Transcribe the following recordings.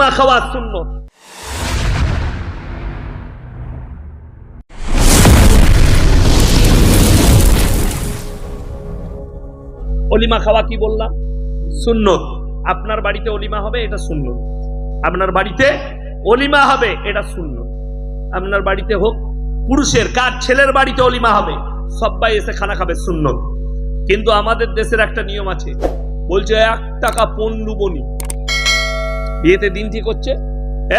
অলিমা খাওয়া সুন্নত। অলিমা খাওয়া কি বললাম? সুন্নত। আপনার বাড়িতে অলিমা হবে, এটা শূন্য আপনার বাড়িতে অলিমা হবে, এটা সুন্নত। আপনার বাড়িতে হোক, পুরুষের কার ছেলের বাড়িতে অলিমা হবে সবাই এসে খানা খাবে শূন্য কিন্তু আমাদের দেশের একটা নিয়ম আছে, বলছে, এক টাকা পণ্যু বনি বিয়েতে দিন ঠিক হচ্ছে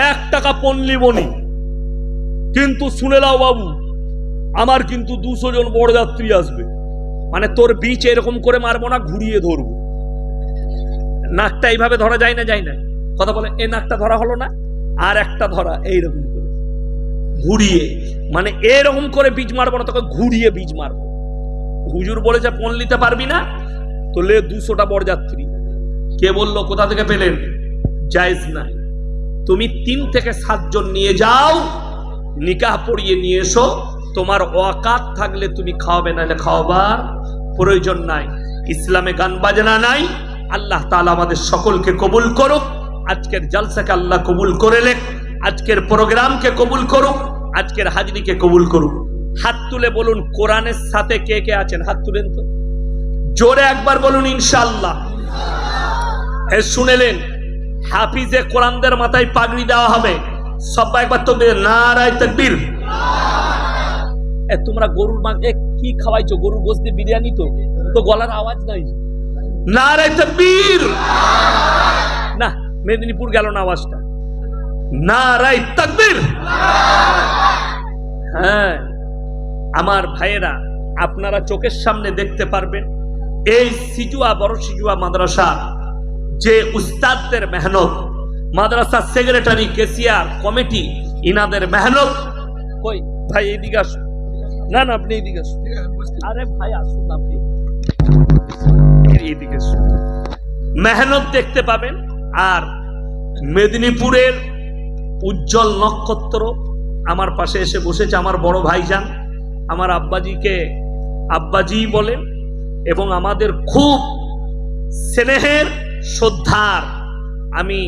এক টাকা পনলি বনি কিন্তু শুনে নাও বাবু, আমার কিন্তু দুশো জন বড়যাত্রী আসবে। মানে তোর বীচ এরকম করে মারবো না, ঘুরিয়ে ধরবো। নাকটা এইভাবে ধরা যায় না যায় না। কথা বলে, এ নাকটা ধরা হলো না, আর একটা ধরা এইরকম করে। ঘুরিয়ে মানে এরকম করে বীজ মারবো না, তোকে ঘুরিয়ে বীজ মারবো। হুজুর বলেছে, পণ নিতে পারবি না তো লে দুশোটা বরযাত্রী। কে বলল, কোথা থেকে পেলেন? জায়েজ নাই তুমি তিন থেকে সাতজন নিয়ে যাও, নিকাহ পড়িয়ে নিয়ে এসো। তোমার ওয়াকাত থাকলে তুমি খাওয়াবে, নাহলে খাওয়াবার প্রয়োজন নাই। ইসলামে গান বাজনা নাই। আল্লাহ তালা আমাদের সকলকে কবুল করুক। আজকের জালসাকে আল্লাহ কবুল করে লেখ আজকের প্রোগ্রামকে কবুল করুক। আজকের হাজরিকে কবুল করুক। হাত তুলে বলুন, কোরআনের সাথে কে কে আছেন? হাত তুলেন তো। জোরে একবার বলুন ইনশাল্লাহ শুনেলেন হাফিজে কোরআনদের মাথায় পাগড়ি দেওয়া হবে। সবাই একবার তো নারায় তকবীর। তোমরা গরুর মাংস কি খাওয়াইছো? গরুর গোস্ত দিয়ে বিরিয়ানি তো? তো গলার আওয়াজ নাই। নারায় তকবীর! না, মেদিনীপুর গেল না আওয়াজটা। নারায় তকবীর! হ্যাঁ আমার ভাইয়েরা, আপনারা চোখের সামনে দেখতে পারবেন। এই সিজুয়া বড় সিজুয়া মাদ্রাসা যে উস্তাদদের মেহনত, মাদ্রাসা সেক্রেটারি কেসিয়ার কমিটি, ইনাদের মেহনত। কই? ভাই, এইদিকে আসুন না না, আপনি এইদিকে আসুন। আরে ভাই, আসুন আপনি। এইদিকে আসুন। মেহনত দেখতে পাবেন, আর মেদিনীপুরের উজ্জ্বল নক্ষত্র আমার পাশে এসে বসেছে আমার বড় ভাইজান, আমার আব্বাজিকে আব্বাজি বলেন, এবং আমাদের খুব স্নেহের শ্রদ্ধার, আমি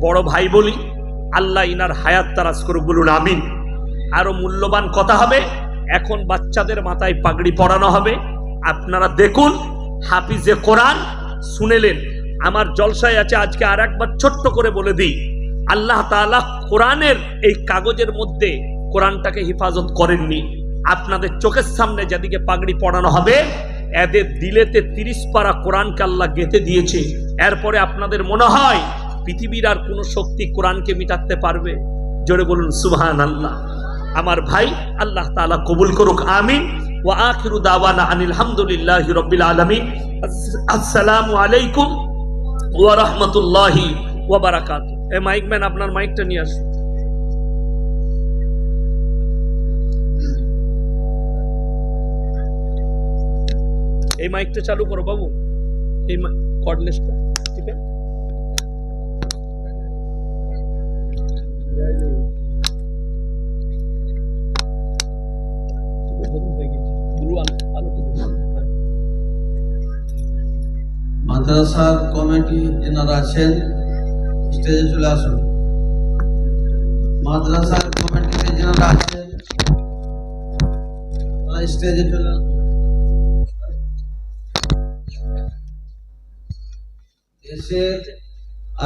বড় ভাই বলি, আল্লাহ ইনার হায়াত তারাজ করুক বলুন আমিন। আরও মূল্যবান কথা হবে, এখন বাচ্চাদের মাথায় পাগড়ি পরানো হবে। আপনারা দেখুন, হাফিজে কোরআন শুনেলেন। আমার জলসায় আছে, আজকে আর একবার ছোট্ট করে বলে দিই। আল্লাহ তাআলা কোরআনের এই কাগজের মধ্যে কোরআনটাকে হেফাজত করেননি। আপনাদের চোখের সামনে যেদিকে পাগড়ি পড়ানো হবে এদের দিলেতে তিরিশ পারা কোরআনকে আল্লাহ গেঁথে দিয়েছে। এরপরে আপনাদের মনে হয় পৃথিবীর আর কোনো শক্তি কোরআনকে মিটাতে পারবে? জোরে বলুন সুবহান আল্লাহ আমার ভাই, আল্লাহ তাআলা কবুল করুক, আমিন। ওয়া আখিরু দাওয়ানা আনিল হামদুলিল্লাহি রাব্বিল আলামিন। আসসালামু আলাইকুম ওয়া রাহমাতুল্লাহি ওয়া বারাকাতুহু। এ মাইক ম্যান, আপনার মাইকটা নিয়ে আসুন। এই মাইকটা চালু করো বাবু। এই কর্ডলেসটা টিপেন মাদ্রাসার কমিটি এনারা আছেন স্টেজে চলে আসুন। মাদ্রাসার কমিটিতে যারা আছেন, তারা স্টেজে চলে আসুন। দেশের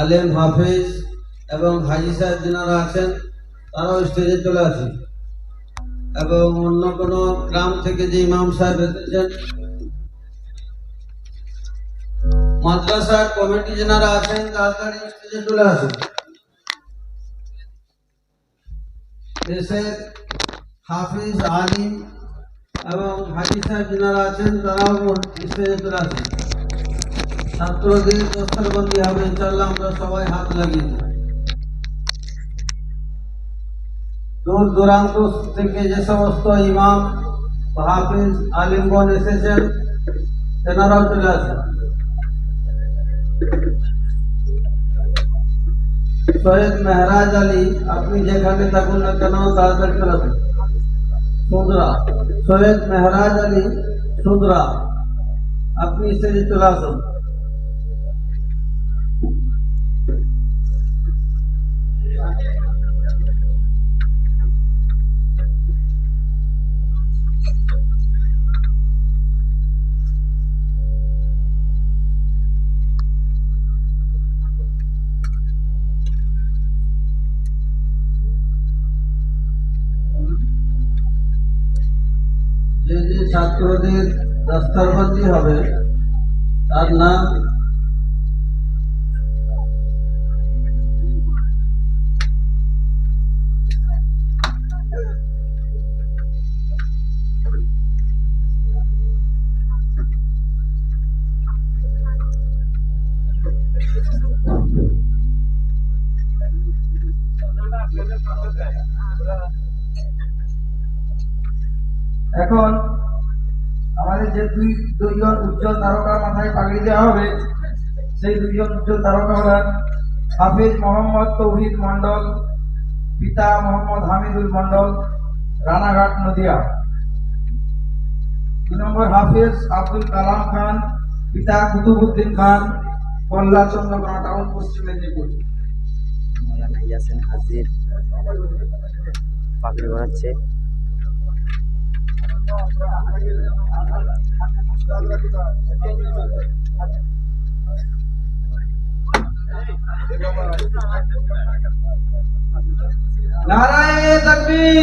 আলেম, হাফেজ এবং হাজি সাহেব যারা আছেন, তারাও স্টেজে চলে আসুন। এবং অন্য কোনো গ্রাম থেকে যে ইমাম সাহেব এসেছেন, মাদ্রাসার কমিটি যারা আছেন তাড়াতাড়ি স্টেজে চলে আসুন। দেশের হাফিজ, আলিম এবং হাজি সাহেব যারা আছেন, তারাও স্টেজে চলে আসুন। ছাত্রদের দস্তরবন্দি হবে ইনশাল্লাহ আমরা সবাই হাত লাগিয়ে দিই। দূর দূরান্ত থেকে যে সমস্ত ইমাম হাফিজ আলিমগণ এসেছেন তেনারাও চলে আসেন সৈয়দ মেহরাজ আলী আপনি যেখানে থাকুন না কেন তাড়াতাড়ি চলে আসুন সুন্দরা সৈয়দ মেহরাজ আলী সুন্দরা আপনি স্টেজে চলে আসুন ছাত্রদের দস্তরবন্দি হবে। তার নাম এখন আমাদের যে দুই দুইজন উজ্জ্বল তারকার মাথায় পাগড়ি দেওয়া হবে, সেই দুইজন উজ্জ্বল তারকা হলেন হাফিজ মোহাম্মদ তৌহিদ মন্ডল পিতা মোহাম্মদ হামিদুল মন্ডল রানাঘাট নদিয়া। দুই নম্বর হাফিজ আব্দুল কালাম খান, পিতা কুতুবুদ্দিন খান কল্লা চন্দ্রকোনা টাউন, পশ্চিম মেদিনীপুর। হাজির পাগড়ি বানাচ্ছে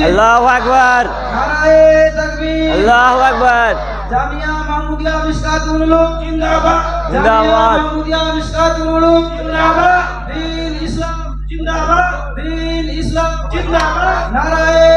আল্লাহু আকবার। আল্লাহু আকবার। জামিয়া মাহমুদিয়া মিশকাতুল উলুম জিন্দাবাদ। জিন্দাবাদ। মাহমুদিয়া মিশকাতুল উলুম জিন্দাবাদ। দিন ইসলাম। জিন্দাবাদ। দিন ইসলাম। জিন্দাবাদ। নারায়ে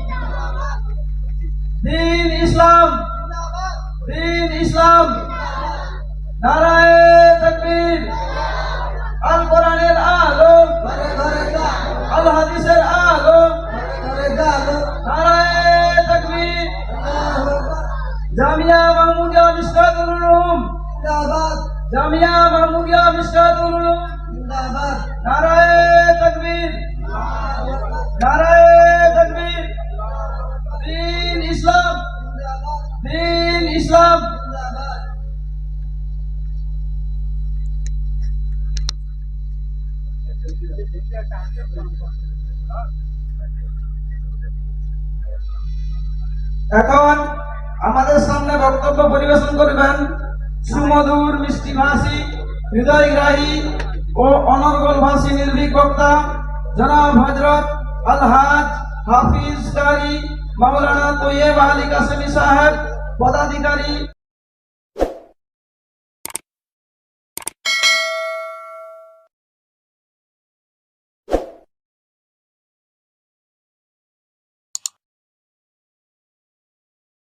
দিন ইসলাম। দিন ইসলাম। নারায়ে তকবীর। আল কোরআনের আলো। আল হাদিসের আলো। এখন আমাদের সামনে বক্তব্য পরিবেশন করবেন সুমধুর মিষ্টি ভাষী হৃদয়গ্রাহী ও অনর্গল ভাষী নির্ভীক বক্তা জনাব হজরত আলহাজ হাফিজ কারি মাওলানা তৈয়ব আলী কাসেমি সাহেব, পদাধিকারী